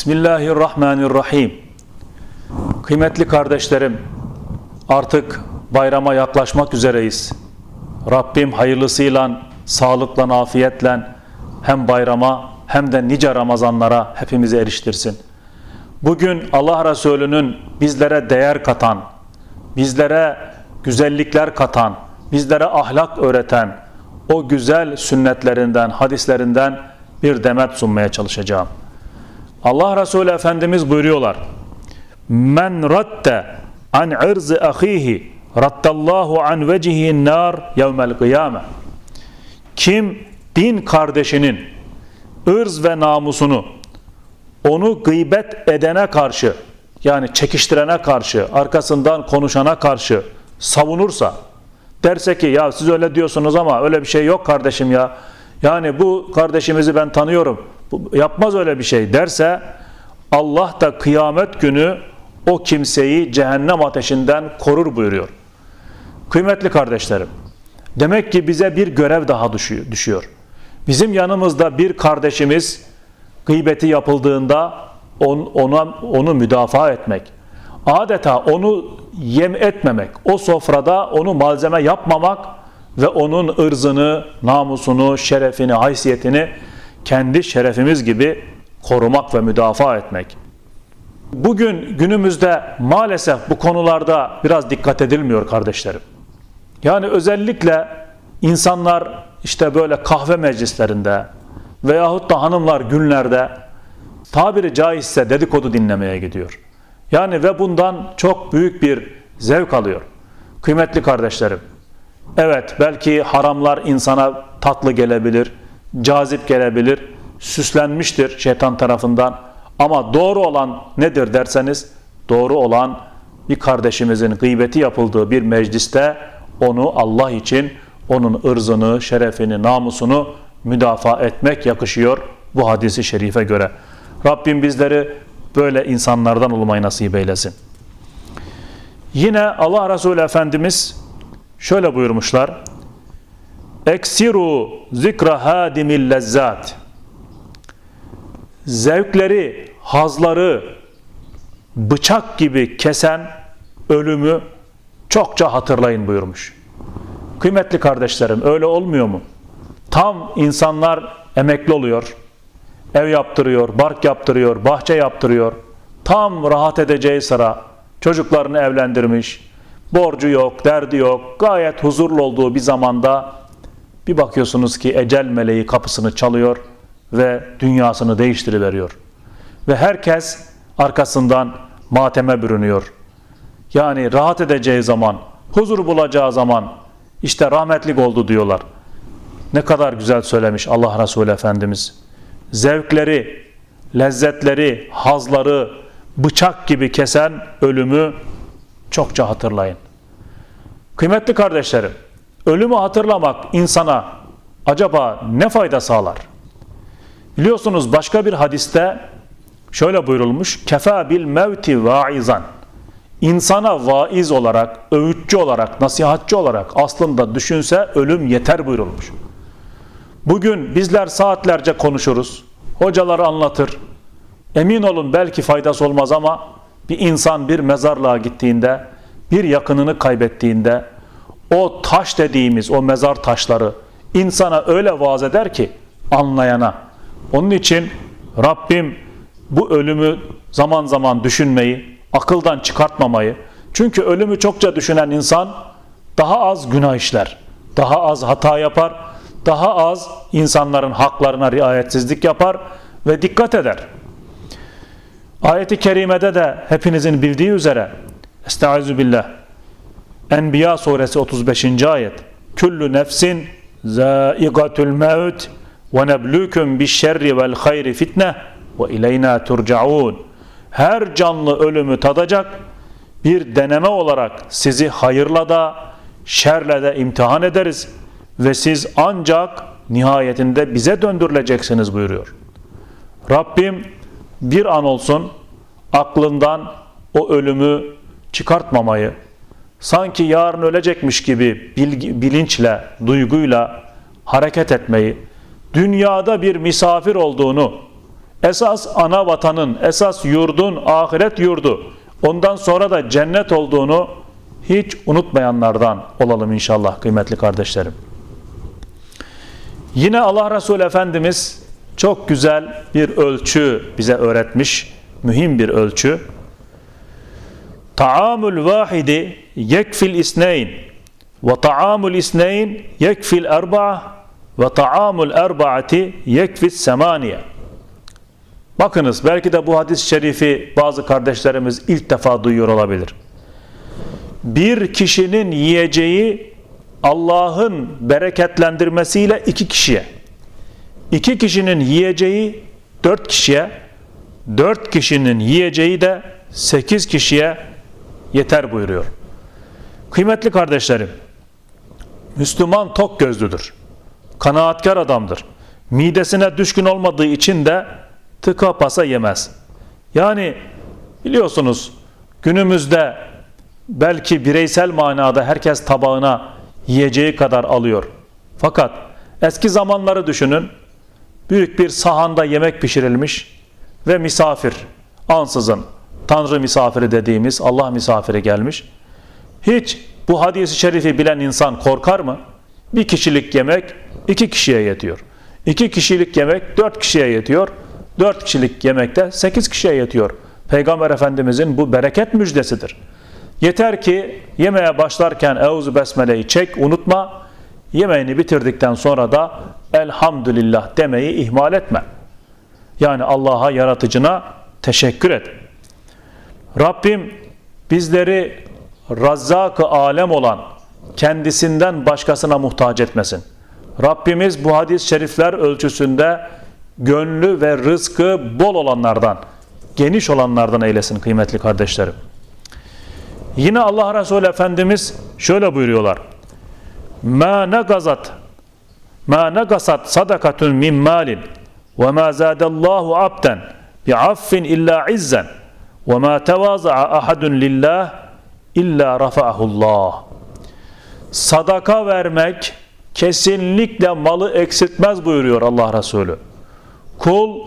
Bismillahirrahmanirrahim. Kıymetli kardeşlerim, artık bayrama yaklaşmak üzereyiz. Rabbim hayırlısıyla, sağlıkla, afiyetle hem bayrama hem de nice Ramazanlara hepimizi eriştirsin. Bugün Allah Resulü'nün bizlere değer katan, bizlere güzellikler katan, bizlere ahlak öğreten o güzel sünnetlerinden, hadislerinden bir demet sunmaya çalışacağım. Allah Resulü Efendimiz buyuruyorlar. Men radde an irzı ahihi raddallahu an vecihin nar yevmel kıyame. Kim din kardeşinin ırz ve namusunu onu gıybet edene karşı yani çekiştirene karşı arkasından konuşana karşı savunursa derse ki ya siz öyle diyorsunuz ama öyle bir şey yok kardeşim ya yani bu kardeşimizi ben tanıyorum yapmaz öyle bir şey derse Allah da kıyamet günü o kimseyi cehennem ateşinden korur buyuruyor. Kıymetli kardeşlerim demek ki bize bir görev daha düşüyor. Bizim yanımızda bir kardeşimiz gıybeti yapıldığında on, ona onu müdafaa etmek, adeta onu yem etmemek, o sofrada onu malzeme yapmamak ve onun ırzını, namusunu, şerefini, haysiyetini kendi şerefimiz gibi korumak ve müdafaa etmek. Bugün günümüzde maalesef bu konularda biraz dikkat edilmiyor kardeşlerim. Yani özellikle insanlar işte böyle kahve meclislerinde veyahut da hanımlar günlerde tabiri caizse dedikodu dinlemeye gidiyor. Yani ve bundan çok büyük bir zevk alıyor. Kıymetli kardeşlerim, evet belki haramlar insana tatlı gelebilir, cazip gelebilir, süslenmiştir şeytan tarafından. Ama doğru olan nedir derseniz, doğru olan bir kardeşimizin gıybeti yapıldığı bir mecliste onu Allah için onun ırzını, şerefini, namusunu müdafaa etmek yakışıyor bu hadisi şerife göre. Rabbim bizleri böyle insanlardan olmayı nasip eylesin. Yine Allah Resulü Efendimiz şöyle buyurmuşlar. Eksiru zikra hadimil lezzat. Zevkleri, hazları bıçak gibi kesen ölümü çokça hatırlayın buyurmuş. Kıymetli kardeşlerim öyle olmuyor mu? Tam insanlar emekli oluyor, ev yaptırıyor, bark yaptırıyor, bahçe yaptırıyor. Tam rahat edeceği sıra çocuklarını evlendirmiş, borcu yok, derdi yok, gayet huzurlu olduğu bir zamanda bir bakıyorsunuz ki ecel meleği kapısını çalıyor ve dünyasını değiştiriveriyor. Ve herkes arkasından mateme bürünüyor. Yani rahat edeceği zaman, huzur bulacağı zaman işte rahmetlik oldu diyorlar. Ne kadar güzel söylemiş Allah Resulü Efendimiz. Zevkleri, lezzetleri, hazları bıçak gibi kesen ölümü çokça hatırlayın. Kıymetli kardeşlerim, ölümü hatırlamak insana acaba ne fayda sağlar? Biliyorsunuz başka bir hadiste şöyle buyurulmuş. Kefa bil mevti vaizan. İnsana vaiz olarak, öğütçü olarak, nasihatçı olarak aslında düşünse ölüm yeter buyurulmuş. Bugün bizler saatlerce konuşuruz. Hocalar anlatır. Emin olun belki faydası olmaz ama bir insan bir mezarlığa gittiğinde, bir yakınını kaybettiğinde o taş dediğimiz o mezar taşları insana öyle vaaz eder ki anlayana. Onun için Rabbim bu ölümü zaman zaman düşünmeyi, akıldan çıkartmamayı. Çünkü ölümü çokça düşünen insan daha az günah işler, daha az hata yapar, daha az insanların haklarına riayetsizlik yapar ve dikkat eder. Ayeti kerimede de hepinizin bildiği üzere Estaizu billah Enbiya suresi 35. ayet Kullu nefsin zaigatul mevt ve neblukum bişşerri vel hayri fitne ve ileyna turcaun Her canlı ölümü tadacak bir deneme olarak sizi hayırla da şerle de imtihan ederiz ve siz ancak nihayetinde bize döndürüleceksiniz buyuruyor. Rabbim bir an olsun aklından o ölümü çıkartmamayı, sanki yarın ölecekmiş gibi bilinçle, duyguyla hareket etmeyi, dünyada bir misafir olduğunu, esas ana vatanın, esas yurdun ahiret yurdu, ondan sonra da cennet olduğunu hiç unutmayanlardan olalım inşallah kıymetli kardeşlerim. Yine Allah Resulü Efendimiz çok güzel bir ölçü bize öğretmiş. Mühim bir ölçü. Taamul vahidi yekfil isneyn ve taamul isneyn yekfil erba'a ve taamul erbaati yekfis semaniye. Bakınız belki de bu hadis-i şerifi bazı kardeşlerimiz ilk defa duyuyor olabilir. Bir kişinin yiyeceği Allah'ın bereketlendirmesiyle iki kişiye. İki kişinin yiyeceği dört kişiye, dört kişinin yiyeceği de sekiz kişiye yeter buyuruyor. Kıymetli kardeşlerim, Müslüman tok gözlüdür. Kanaatkar adamdır. Midesine düşkün olmadığı için de tıka pasa yemez. Yani biliyorsunuz günümüzde belki bireysel manada herkes tabağına yiyeceği kadar alıyor. Fakat eski zamanları düşünün. Büyük bir sahanda yemek pişirilmiş ve misafir ansızın Tanrı misafiri dediğimiz Allah misafiri gelmiş. Hiç bu hadisi şerifi bilen insan korkar mı? Bir kişilik yemek iki kişiye yetiyor. İki kişilik yemek dört kişiye yetiyor. Dört kişilik yemekte sekiz kişiye yetiyor. Peygamber Efendimizin bu bereket müjdesidir. Yeter ki yemeğe başlarken Euzu Besmele'yi çek, unutma. Yemeğini bitirdikten sonra da Elhamdülillah demeyi ihmal etme. Yani Allah'a, yaratıcına teşekkür et. Rabbim bizleri Razzak-ı alem olan kendisinden başkasına muhtaç etmesin. Rabbimiz bu hadis-i şerifler ölçüsünde gönlü ve rızkı bol olanlardan, geniş olanlardan eylesin kıymetli kardeşlerim. Yine Allah Resulü Efendimiz şöyle buyuruyorlar. Ma negazat ma negasat sadakatun min malin ve ma zadallahu abden bi affin illa izzen ve ma tevaza'a ahadun lillah illa rafa'ahullah. Sadaka vermek kesinlikle malı eksiltmez buyuruyor Allah Resulü. Kul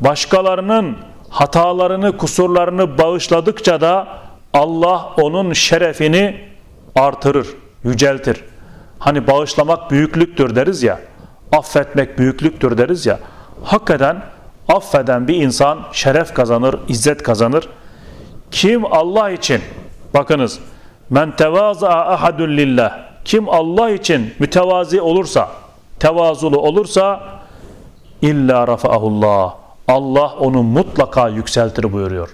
başkalarının hatalarını, kusurlarını bağışladıkça da Allah onun şerefini artırır, yüceltir. Hani bağışlamak büyüklüktür deriz ya, affetmek büyüklüktür deriz ya. Hakikaten affeden bir insan şeref kazanır, izzet kazanır. Kim Allah için, bakınız, men tevaza'a ahadun lillah, kim Allah için mütevazi olursa, tevazulu olursa, illa rafa'ahullah, Allah onu mutlaka yükseltir buyuruyor.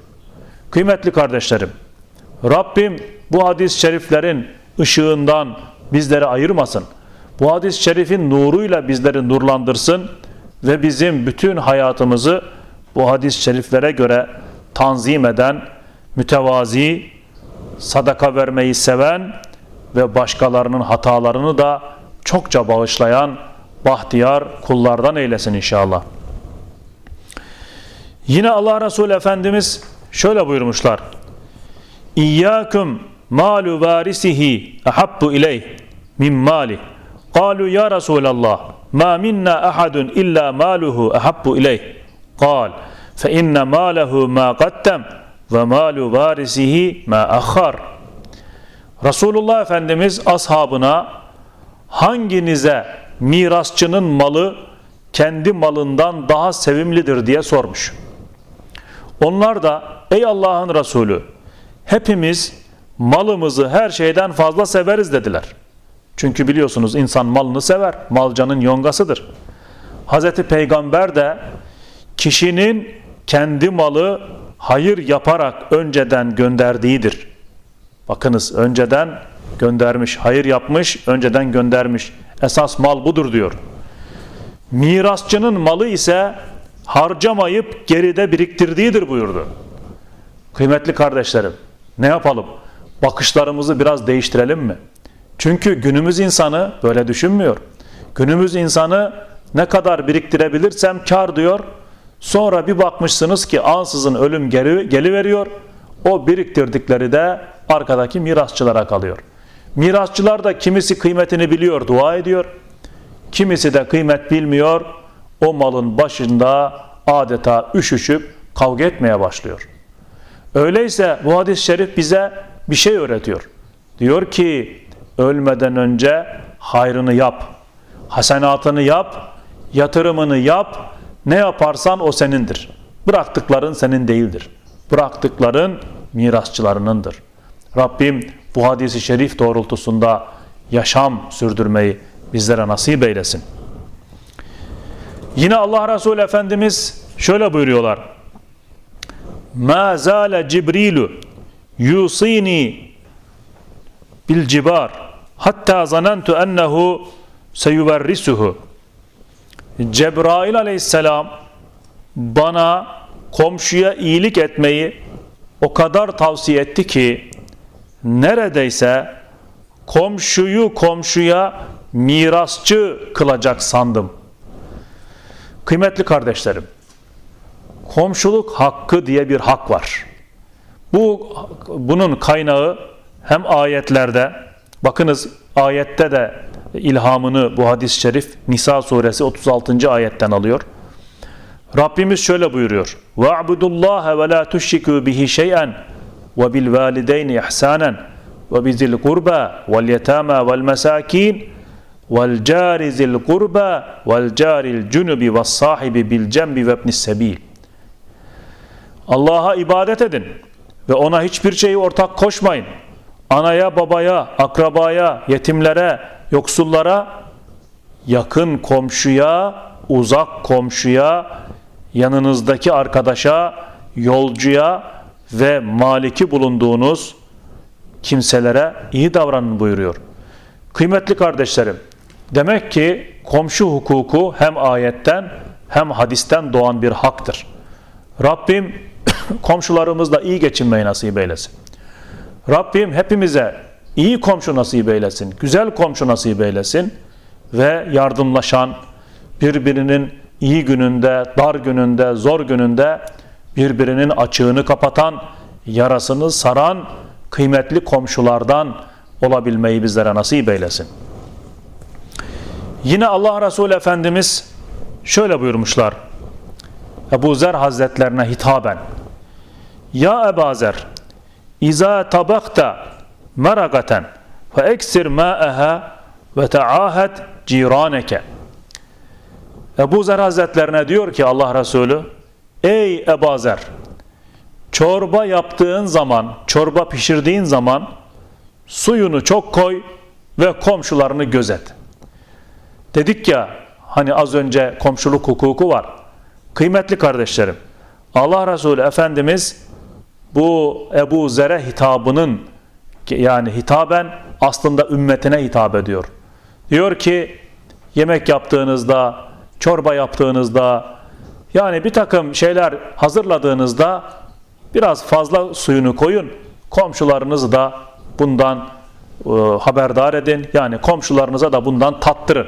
Kıymetli kardeşlerim, Rabbim bu hadis-i şeriflerin ışığından bizleri ayırmasın. Bu hadis-i şerifin nuruyla bizleri nurlandırsın ve bizim bütün hayatımızı bu hadis-i şeriflere göre tanzim eden, mütevazi, sadaka vermeyi seven ve başkalarının hatalarını da çokça bağışlayan bahtiyar kullardan eylesin inşallah. Yine Allah Resulü Efendimiz şöyle buyurmuşlar. İyyâküm malu varisihi ahabbu ileyh min mali. Kalu ya Resulallah ma minna ahadun illa maluhu ahabbu ileyh. Kal fe inne malehu ma qaddem ve malu varisihi ma akhar. Resulullah Efendimiz ashabına hanginize mirasçının malı kendi malından daha sevimlidir diye sormuş. Onlar da ey Allah'ın Resulü hepimiz malımızı her şeyden fazla severiz dediler. Çünkü biliyorsunuz insan malını sever. Malcanın yongasıdır. Hazreti Peygamber de kişinin kendi malı hayır yaparak önceden gönderdiğidir. Bakınız önceden göndermiş, hayır yapmış, önceden göndermiş. Esas mal budur diyor. Mirasçının malı ise harcamayıp geride biriktirdiğidir buyurdu. Kıymetli kardeşlerim, ne yapalım? Bakışlarımızı biraz değiştirelim mi? Çünkü günümüz insanı böyle düşünmüyor. Günümüz insanı ne kadar biriktirebilirsem kar diyor. Sonra bir bakmışsınız ki ansızın ölüm geri, geliveriyor. O biriktirdikleri de arkadaki mirasçılara kalıyor. Mirasçılar da kimisi kıymetini biliyor, dua ediyor. Kimisi de kıymet bilmiyor. O malın başında adeta üşüşüp kavga etmeye başlıyor. Öyleyse bu hadis-i şerif bize bir şey öğretiyor. Diyor ki ölmeden önce hayrını yap, hasenatını yap, yatırımını yap, ne yaparsan o senindir. Bıraktıkların senin değildir. Bıraktıkların mirasçılarınındır. Rabbim bu hadisi şerif doğrultusunda yaşam sürdürmeyi bizlere nasip eylesin. Yine Allah Resulü Efendimiz şöyle buyuruyorlar. Ma zale Cibrilu yusini bil cibar hatta zanentu ennehu seyuverrisuhu Cebrail aleyhisselam bana komşuya iyilik etmeyi o kadar tavsiye etti ki neredeyse komşuyu komşuya mirasçı kılacak sandım. Kıymetli kardeşlerim, komşuluk hakkı diye bir hak var. Bu bunun kaynağı hem ayetlerde, bakınız ayette de ilhamını bu hadis-i şerif Nisa suresi 36. ayetten alıyor. Rabbimiz şöyle buyuruyor. وَاعْبُدُ اللّٰهَ وَلَا تُشْرِكُوا بِهِ شَيْئًا وَبِالْوَالِدَيْنِ إِحْسَانًا وَبِذِي الْقُرْبَى وَالْيَتَامَى وَالْمَسَاكِينَ وَالْجَارِ ذِي الْقُرْبَى وَالْجَارِ الْجُنُبِ وَالصَّاحِبِ بِالْجَنْبِ وَابْنِ السَّبِيلِ Allah'a ibadet edin ve ona hiçbir şeyi ortak koşmayın. Anaya, babaya, akrabaya, yetimlere, yoksullara, yakın komşuya, uzak komşuya, yanınızdaki arkadaşa, yolcuya ve maliki bulunduğunuz kimselere iyi davranın buyuruyor. Kıymetli kardeşlerim, demek ki komşu hukuku hem ayetten hem hadisten doğan bir haktır. Rabbim komşularımızla iyi geçinmeyi nasip eylesin. Rabbim hepimize iyi komşu nasip eylesin, güzel komşu nasip eylesin ve yardımlaşan, birbirinin iyi gününde, dar gününde, zor gününde birbirinin açığını kapatan, yarasını saran kıymetli komşulardan olabilmeyi bizlere nasip eylesin. Yine Allah Resulü Efendimiz şöyle buyurmuşlar. Ebu Zer Hazretlerine hitaben. Ya Ebu Zer, İza tabakta meragaten fe eksir ma'eha ve te'ahed ciraneke. Ebu Zer Hazretlerine diyor ki Allah Resulü, Ey Ebu Zer, çorba yaptığın zaman, çorba pişirdiğin zaman suyunu çok koy ve komşularını gözet. Dedik ya hani az önce komşuluk hukuku var. Kıymetli kardeşlerim, Allah Resulü Efendimiz bu Ebu Zer'e hitabının yani hitaben aslında ümmetine hitap ediyor. Diyor ki yemek yaptığınızda, çorba yaptığınızda yani bir takım şeyler hazırladığınızda biraz fazla suyunu koyun. Komşularınızı da bundan e, haberdar edin. Yani komşularınıza da bundan tattırın.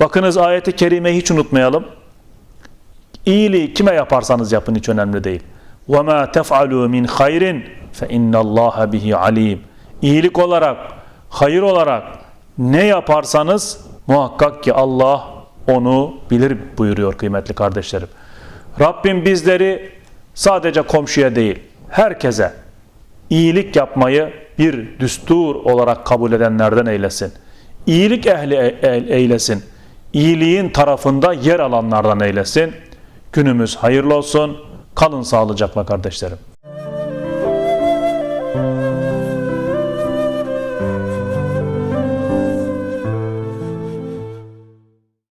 Bakınız ayeti kerimeyi hiç unutmayalım. İyiliği kime yaparsanız yapın hiç önemli değil. وَمَا تَفْعَلُوا مِنْ خَيْرٍ فَاِنَّ اللّٰهَ بِهِ عَلِيمٌ İyilik olarak, hayır olarak ne yaparsanız muhakkak ki Allah onu bilir buyuruyor kıymetli kardeşlerim. Rabbim bizleri sadece komşuya değil, herkese iyilik yapmayı bir düstur olarak kabul edenlerden eylesin. İyilik ehli e- eylesin. İyiliğin tarafında yer alanlardan eylesin. Günümüz hayırlı olsun. Kalın sağlıcakla kardeşlerim.